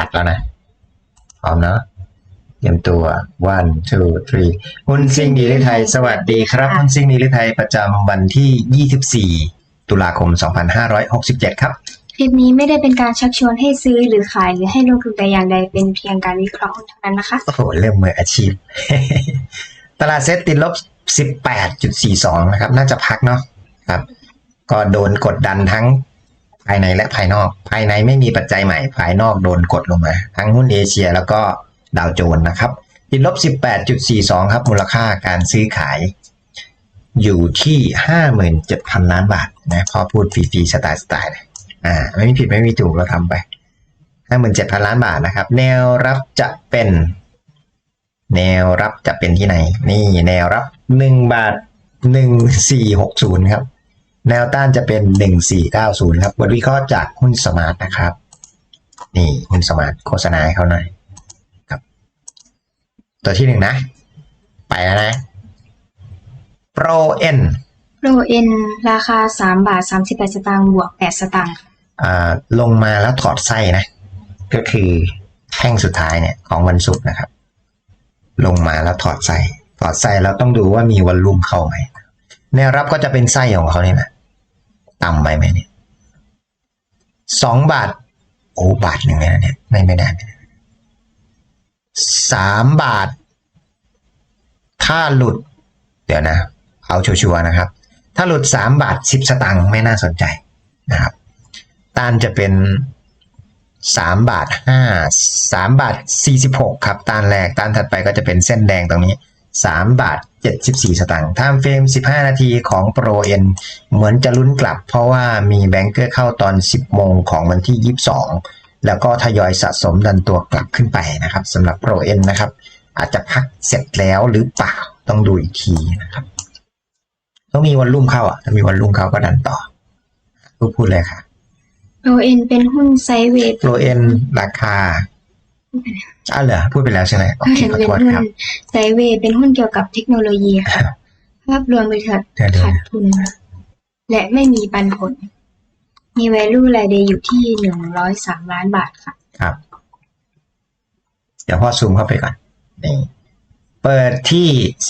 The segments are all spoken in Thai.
ตัดแล้วนะพร้อมเนาะเตรียมตัว one two three หุ้นซิ่งดีลิไทยสวัสดีครับหุ้นซิ่งดีลิไทยประจำวันที่ 24 ตุลาคม 2567 ครับ คลิปนี้ไม่ได้เป็นการชักชวนให้ซื้อหรือขายหรือให้ลงทุนแต่อย่างใดเป็นเพียงการวิเคราะห์หุ้นเท่านั้นนะคะ โอ้โห เริ่มมืออาชีพ ตลาดเซ็ตติดลบ 18.42 นะครับ น่าจะพักเนาะครับ ก็โดนกดดันทั้ง ภายในและภายนอก ภายในไม่มีปัจจัยใหม่ ภายนอกโดนกดลงมา ทั้งหุ้นเอเชียแล้วก็ดาวโจนส์นะครับติดลบ 18.42 ครับ มูลค่าการซื้อขาย อยู่ที่ 57,000 ล้านบาทนะพอพูดฟรีๆสไตล์สไตล์เลยอ่าไม่มีผิดไม่มีถูกเราทำไป 57,000 ล้านบาทนะครับ แนวรับจะเป็น แนวรับจะเป็นที่ไหน นี่แนวรับ 1 บาท 1460 ครับ แนวต้านจะเป็น 1490 ครับบทวิเคราะห์จากหุ้นสมาร์ทนะครับ นี่หุ้นสมาร์ทโฆษณาให้เขาหน่อยครับ ตัวที่หนึ่งนะ ไปแล้วนะ Pro N โปรเอ็นราคา 3 บาท 38 สตางค์บวก 8 สตางค์ค่ะอ่าลงมาแล้วถอดไส้นะ ก็คือแท่งสุดท้ายเนี่ยของวันศุกร์นะครับ ลงมาแล้วถอดไส้ถอดไส้แล้วต้องดูว่ามีวอลลุ่มเข้าไหมแนวรับก็จะเป็นไส้ของเขานี่นะ ต่ำไปไหมเนี่ยสองบาท โอ้บาทหนึ่งเลยนะเนี่ยไม่ไม่ได้ไม่ได้สามบาท ถ้าหลุด เดี๋ยวนะ เอาชัวร์นะครับ ถ้าหลุดสามบาทสิบสตางค์ไม่น่าสนใจนะครับต้านจะเป็นสามบาทห้าสามบาทสี่สิบหกครับต้านแรกต้านถัดไปก็จะเป็นเส้นแดงตรงนี้ สามบาทเจ็ดสิบสี่สตางค์ไทม์เฟรมสิบห้านาทีของโปรเอ็นเหมือนจะลุ้นกลับ เพราะว่ามีแบงเกอร์เข้าตอนสิบโมงของวันที่ยี่สิบสองแล้วก็ทยอยสะสมดันตัวกลับขึ้นไปนะครับสำหรับโปรเอ็นนะครับ อาจจะพักเสร็จแล้วหรือเปล่าต้องดูอีกทีนะครับ ต้องมีวันรุ่มเข้าอะถ้ามีวันรุ่มเข้าก็ดันต่อพูดพูดเลยค่ะโปรเอ็นเป็นหุ้นไซด์เวย์โปรเอ็นราคา อ้าวเหรอพูดไปแล้วใช่ไหมโอเคเห็นขอเป็นโทษหุ้นครับไซด์เวย์เป็นหุ้นเกี่ยวกับเทคโนโลยีค่ะภาพรวมบริษัทเดี๋ยวๆขาดทุน และไม่มีปันผล มี value รายเดย์อยู่ที่103ล้านบาทค่ะ ครับ เดี๋ยวพ่อซูมเข้าไปก่อนนี่เปิดที่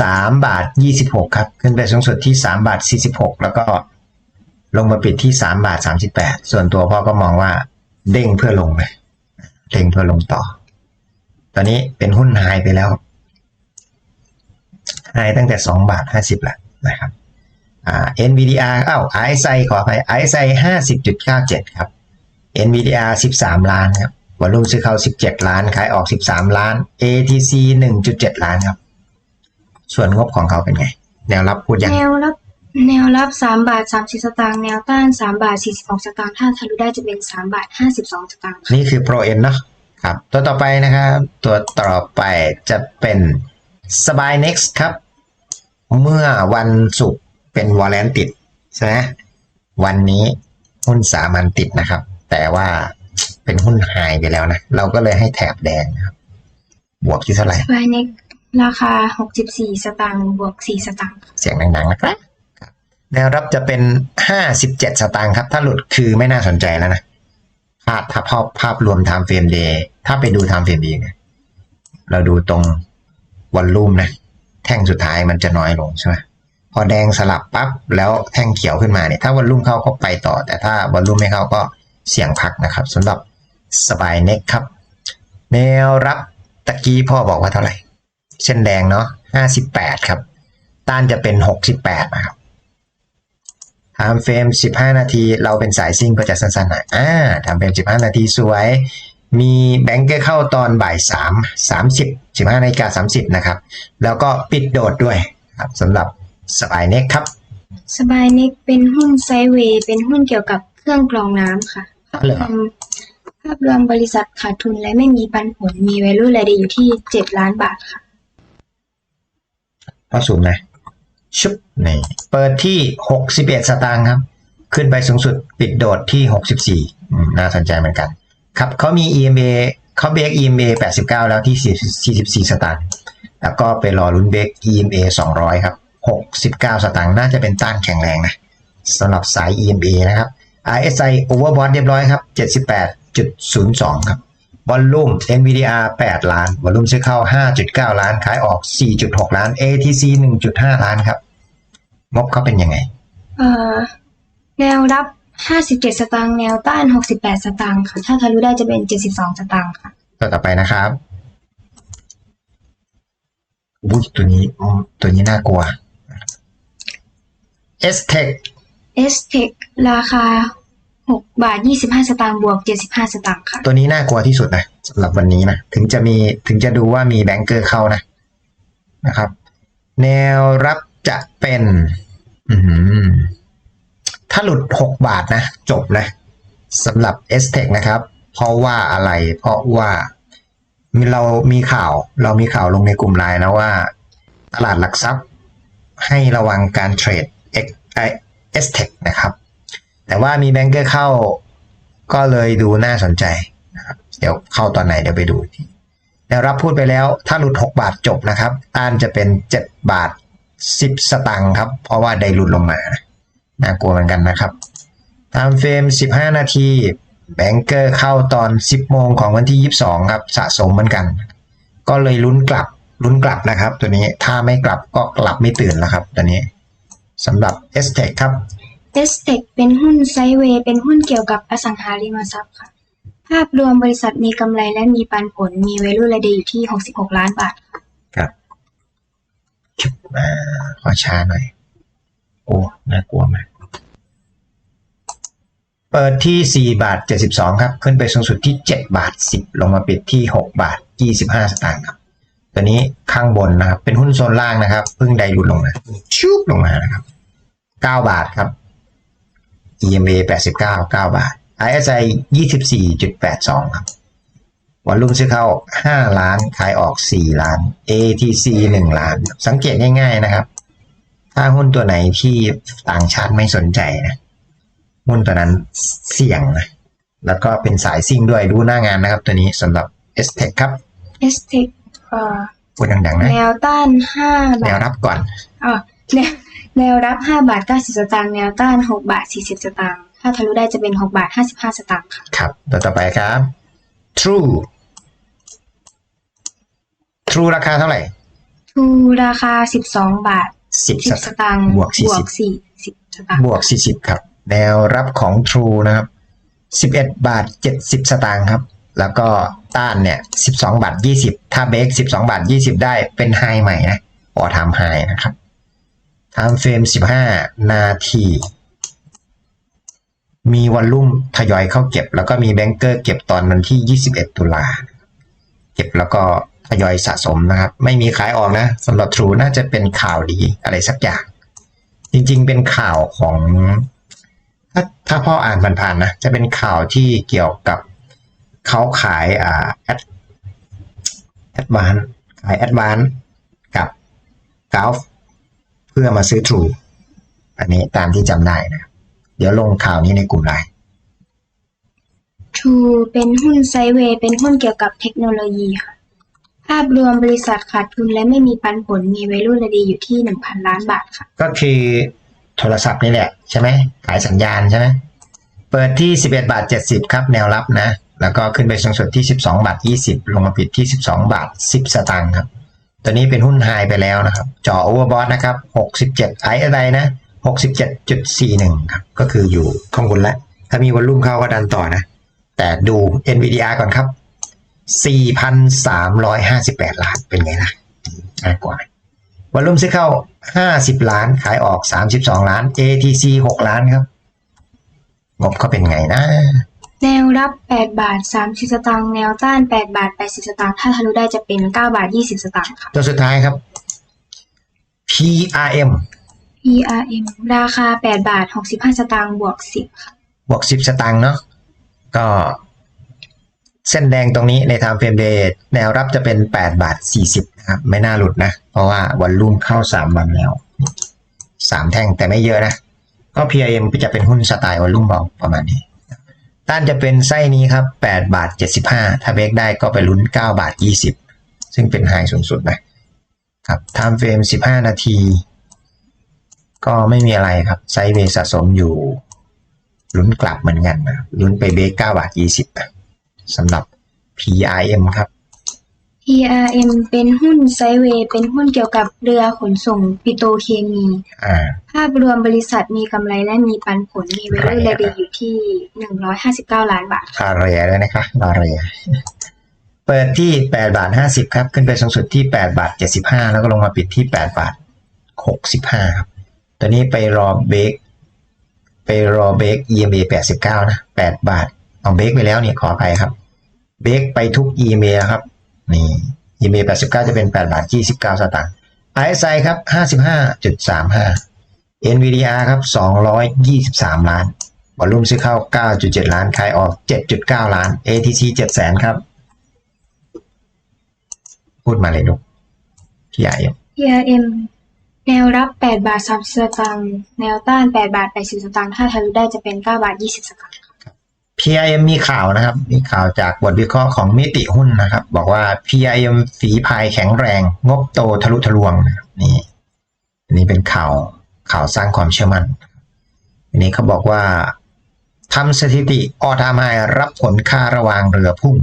สามบาทยี่สิบหกครับ ขึ้นไปสูงสุดที่สามบาทสี่สิบหกแล้วก็ลงมาปิดที่สามบาทสามสิบแปดส่วนตัวพ่อก็มองว่า เด้งเพื่อลงเลยเด้งเพื่อลงต่อ ตอนนี้เป็นหุ้นไฮไปแล้วไฮตั้งแต่สองบาทห้าสิบแล้วนะครับอ่า NVDR อ้าว RSI ขออภัย RSI ห้าสิบจุดเก้าเจ็ดครับ NVDR สิบสามล้านครับวอลุ่มซื้อเข้าสิบเจ็ดล้าน ขายออกสิบสามล้าน ATC หนึ่งจุดเจ็ดล้านครับ ส่วนงบของเขาเป็นไง แนวรับพูดยังแนวรับแนวรับ3บาท30สตางค์แนวต้าน3บาท42สตางค์ถ้าทะลุได้จะเป็น3บาท52สตางค์ค่ะนี่คือ Pro N เนอะ ครับตัวต่อไปนะครับ ตัวต่อไปจะเป็นสบาย Next ครับ เมื่อวันศุกร์เป็นวอลเลนติดใช่ไหมวันนี้หุ้นสามัญติดนะครับ แต่ว่าเป็นหุ้นไฮไปแล้วนะ เราก็เลยให้แถบแดงนะครับ บวกที่เท่าไหร่ไวเน็กราคา 64 สตางค์บวก 4 สตางค์ค่ะเสียงดังๆนะครับครับแนวรับจะเป็น 57 สตางค์ครับ ถ้าหลุดคือไม่น่าสนใจแล้วนะ ภาพถ้าภาพภาพรวม time frame day ถ้าไปดู time frame day เนี่ยเราดูตรงวอลลุ่มนะ แท่งสุดท้ายมันจะน้อยลงใช่ไหมพอแดงสลับปั๊บแล้วแท่งเขียวขึ้นมาเนี่ยถ้าวอลลุ่มเข้าก็ไปต่อ แต่ถ้าวอลลุ่มไม่เข้าก็เสี่ยงพักนะครับสำหรับสบายเน็กครับ แนวรับตะกี้พ่อบอกว่าเท่าไหร่ เส้นแดงเนาะ58 ครับ ต้านจะเป็น 68 นะครับ ทม์เฟรม 15 นาที เราเป็นสายซิ่งก็จะสั้นๆหน่อยอ่าไทม์เฟรม 15 นาทีสวย มีแบงก์เกอร์เข้าตอนบ่าย 3 30 15นาฬิกา30 นะครับ แล้วก็ปิดโดดด้วยครับสำหรับสบายเน็กครับ สบายเน็กเป็นหุ้นไซด์เวย์เป็นหุ้นเกี่ยวกับเครื่องกรองน้ำค่ะภาพเหรรอวมภาพรวมบริษัทขาดทุนและไม่มีปันผลมี value รายเดย์อยู่ที่ 7 ล้านบาทค่ะพอสูงนะ ชุบนี่เปิดที่ 61 สตางค์ครับ ขึ้นไปสูงสุดปิดโดดที่ 64 น่าสนใจเหมือนกัน ครับเขามี EMA เขาเบรก EMA 89 แล้วที่ 44 สตางค์แล้วก็ไปรอลุ้นเบรก EMA 200 ครับ 69 สตางค์น่าจะเป็นต้านแข็งแรงนะสำหรับสาย EMA นะครับ RSI overbought เรียบร้อยครับ 78.02 ครับ วอลลุ่ม NVDR 8 ล้าน วอลลุ่มซื้อเข้า 5.9 ล้าน ขายออก 4.6 ล้าน ATC 1.5 ล้านครับ งบเขาเป็นยังไง เอ่อ แนวรับ 57 สตางค์ แนวต้าน 68 สตางค์ค่ะ ถ้าทะลุได้จะเป็น 72 สตางค์ค่ะ ตัวต่อไปนะครับอุ้ยตัวนี้อ๋อตัวนี้น่ากลัว s t e c s t e c h ราคา 6บาท25สตางค์บวก75สตางค์ค่ะ ตัวนี้น่ากลัวที่สุดนะสำหรับวันนี้นะถึงจะมีถึงจะดูว่ามีแบงเกอร์เข้านะนะครับ แนวรับจะเป็นถ้าหลุด 6 บาทนะ จบนะสำหรับ s t e c นะครับ เพราะว่าอะไร เพราะว่ามีเรามีข่าวเรามีข่าวลงในกลุ่มไลน์นะว่า ตลาดหลักทรัพย์ให้ระวังการเทรด X ไอ s t e c นะครับ แต่ว่ามีแบงเกอร์เข้า ก็เลยดูน่าสนใจนะครับเดี๋ยวเข้าตอนไหนเดี๋ยวไปดูทีแนวรับพูดไปแล้วถ้าหลุด 6 บาทจบนะครับต้านจะเป็น 7 บาท 10 สตังค์ครับ เพราะว่าได้หลุดลงมาน่ากลัวเหมือนกันนะครับตามเฟรม 15 นาทีแบงเกอร์เข้าตอน 10 โมงของวันที่ 22 ครับ สะสมเหมือนกัน ก็เลยลุ้นกลับลุ้นกลับนะครับ ตัวนี้ถ้าไม่กลับก็กลับไม่ตื่นแล้วครับ ตัวนี้สำหรับ s t e c h ครับ s t e c h เป็นหุ้นไซด์เวย์เป็นหุ้นเกี่ยวกับอสังหาริมทรัพย์ค่ะ ภาพรวมบริษัทมีกำไรและมีปันผลมีเวลูระเดอยู่ที่ 66 ล้านบาทค่ะครับมาขอช้าหน่อย โอ้น่ากลัวมาก เปิดที่ 4 บาท 72 ครับ ขึ้นไปสูงสุดที่ 7 บาท 10 ลงมาปิดที่ 6 บาท 25 สตางค์ครับ ตัวนี้ข้างบนนะครับ เป็นหุ้นโซนล่างนะครับ เพิ่งไดรุดลงมาชุบลงมานะครับ 9 บาทครับ EMA 89 9 บาท RSI 24.82 ครับวอลลุ่มซื้อเข้า 5 ล้าน ขายออก 4 ล้าน ATC 1 ล้าน สังเกตง่ายๆนะครับ ถ้าหุ้นตัวไหนที่ต่างชาติไม่สนใจนะ หุ้นตัวนั้นเสี่ยงนะ แล้วก็เป็นสายซิ่งด้วยดูหน้างานนะครับตัวนี้สำหรับ s t e c h ครับ s t e c h เอ่อพูดดังๆนะ แนวต้าน5แนบาวทรับก่อนอ๋อ แนวแนวรับ 5 บาท 90 สตางค์แนวต้าน 6 บาท 40 สตางค์ถ้าทะลุได้จะเป็น 6 บาท 55 สตางค์ค่ะครับตัวต่อไปครับ True True ราคาเท่าไหร่ ทูราคา 12 บาท 10ส10สตางค์ตางค์บวก 40บวก40 สตางค์บวก 40 ครับ แนวรับของ True นะครับ 11 บาท 70 สตางค์ครับ แล้วก็ต้านเนี่ย 12 บาท 20 ถ้าเบรก12 บาท 20 ได้เป็นไฮใหม่นะพอทำไฮนะครับ ทำเฟรม 15 นาที มีวอลลุ่มทยอยเข้าเก็บ แล้วก็มีแบงเกอร์เก็บตอนวันที่ 21 ตุลา เก็บแล้วก็ทยอยสะสมนะครับ ไม่มีขายออกนะสำหรับ True น่าจะเป็นข่าวดีอะไรสักอย่าง จริงๆ เป็นข่าวของ ถ้าถ้าพ่ออ่านผ่านๆนะ จะเป็นข่าวที่เกี่ยวกับเขาขายอ่าแอดแอดวานขายแอดวานกับกาฟ เพื่อมาซื้อ True อันนี้ตามที่จำได้นะ เดี๋ยวลงข่าวนี้ในกลุ่มไลน์ทูเป็นหุ้นไซด์เวย์เป็นหุ้นเกี่ยวกับเทคโนโลยีค่ะ ภาพรวมบริษัทขาดทุนและไม่มีปันผลมีเวลูระดีอยู่ที่ 1,000 ล้านบาทค่ะ ก็คือโทรศัพท์นี่แหละใช่ไหมขายสัญญาณใช่ไหมเปิดที่ 11 บาท 70 ครับแนวรับนะ แล้วก็ขึ้นไปสูงสุดที่ 12 บาท 20 ลงมาปิดที่ 12 บาท 10 สตางค์ครับ ตัวนี้เป็นหุ้นไฮไปแล้วนะครับจอโอเวอร์บอทนะครับ67ไออะไรนะ 67.41 ครับ ก็คืออยู่ข้างบนแล้ว ถ้ามีวอลลุ่มเข้าก็ดันต่อนะ แต่ดู NVDR ก่อนครับ 4,358 ล้านเป็นไงล่ะน่ากว่าวอลลุ่มซื้อเข้า 50 ล้านขายออก 32 ล้าน ATC 6 ล้านครับ งบเขาเป็นไงนะ แนวรับ 8 บาท 30 สตางค์ แนวต้าน 8 บาท 80 สตางค์ ถ้าทะลุได้จะเป็น 9 บาท 20 สตางค์ค่ะ ตัวสุดท้ายครับ PRM PRM ราคา 8 บาท 65 สตางค์ บวก 10 ค่ะ บวก 10 สตางค์เนาะ ก็เส้นแดงตรงนี้ใน time frame day แนวรับจะเป็น 8 บาท 40 นะครับ ไม่น่าหลุดนะ เพราะว่าวอลลุ่มเข้า 3 วันแล้ว 3 แท่งแต่ไม่เยอะนะ ก็ PRM จะเป็นหุ้นสไตล์วอลลุ่มเบาประมาณนี้ ต้านจะเป็นไส้นี้ครับ8บาท 75 ถ้าเบรกได้ก็ไปลุ้น 9 บาท 20 ซึ่งเป็นไฮสูงสุดนะครับไทม์เฟรม 15 นาที ก็ไม่มีอะไรครับ ไซด์เวสะสมอยู่ลุ้นกลับเหมือนกันนะลุ้นไปเบรก9บาท 20สำหรับ PRM ครับ PRM เป็นหุ้นไซด์เวย์เป็นหุ้นเกี่ยวกับเรือขนส่งปิโตรเคมี อ่า ภาพรวมบริษัทมีกำไรและมีปันผล มีเวลูระดีอยู่ที่ 159 ล้านบาทลาเรียด้วยนะคะลาเรียเปิดที่แปดบาทห้าสิบครับ ขึ้นไปสูงสุดที่แปดบาทเจ็ดสิบห้าแล้วก็ลงมาปิดที่แปดบาทหกสิบห้าครับตอนนี้ไปรอเบรกไปรอเบรก EMA แปดสิบเก้านะแปดบาทเอาเบรกไปแล้วเนี่ยขออภัยครับ เบรกไปทุก EMA แล้วครับ นี่ EMA แปดสิบเก้าจะเป็นแปดบาทยี่สิบเก้าสตางค์ RSI ครับห้าสิบห้าจุดสามห้า NVDR ครับสองร้อยยี่สิบสามล้านวอลลุ่มซื้อเข้า 9.7 ล้าน ขายออก 7.9 ล้าน ATC 7แสนครับ พูดมาเลยลูกพี่ใหญ่ PRM แนวรับ 8 บาท 30 สตางค์ แนวต้าน 8 บาท 80 สตางค์ ถ้าทะลุได้จะเป็น 9 บาท 20 สตางค์ PIM มีข่าวนะครับ มีข่าวจากบทวิเคราะห์ของมิติหุ้นนะครับ บอกว่า PIM ฝีพายแข็งแรง งบโตทะลุทะลวงนี่นนี้เป็นข่าวข่าวสร้างความเชื่อมั่นอันนี้เขาบอกว่าทำสถิติออทามไฮรับผลค่าระวางเรือพุ่ง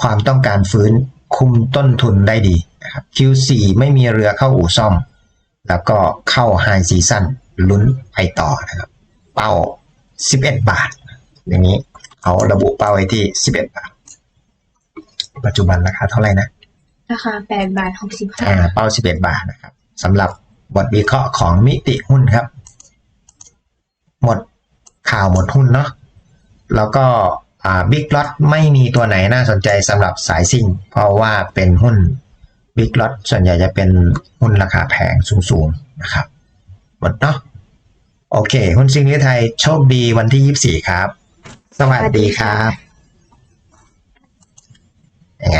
ความต้องการฟื้นคุมต้นทุนได้ดีนะครับ Q4 ไม่มีเรือเข้าอู่ซ่อม แล้วก็เข้าไฮซีซั่นลุ้นไปต่อนะครับ เป้า 11 บาท อย่างนี้ เขาระบุเป้าไว้ที่11บาท ปัจจุบันราคาเท่าไหร่นะ ราคา8บาทอ่า65เป้า11บาทนะครับสำหรับบทวิเคราะห์ของมิติหุ้นครับ หมดข่าวหมดหุ้นเนาะแล้วก็อ่าบิ๊กล็อตไม่มีตัวไหนน่าสนใจสำหรับสายซิ่ง เพราะว่าเป็นหุ้นบิ๊กล็อตส่วนใหญ่จะเป็นหุ้นราคาแพงสูงๆนะครับหมดเนาะโอเค หุ้นซิ่งนิไทยโชคดีวันที่ 24 ครับ สวัสดีครับยังไง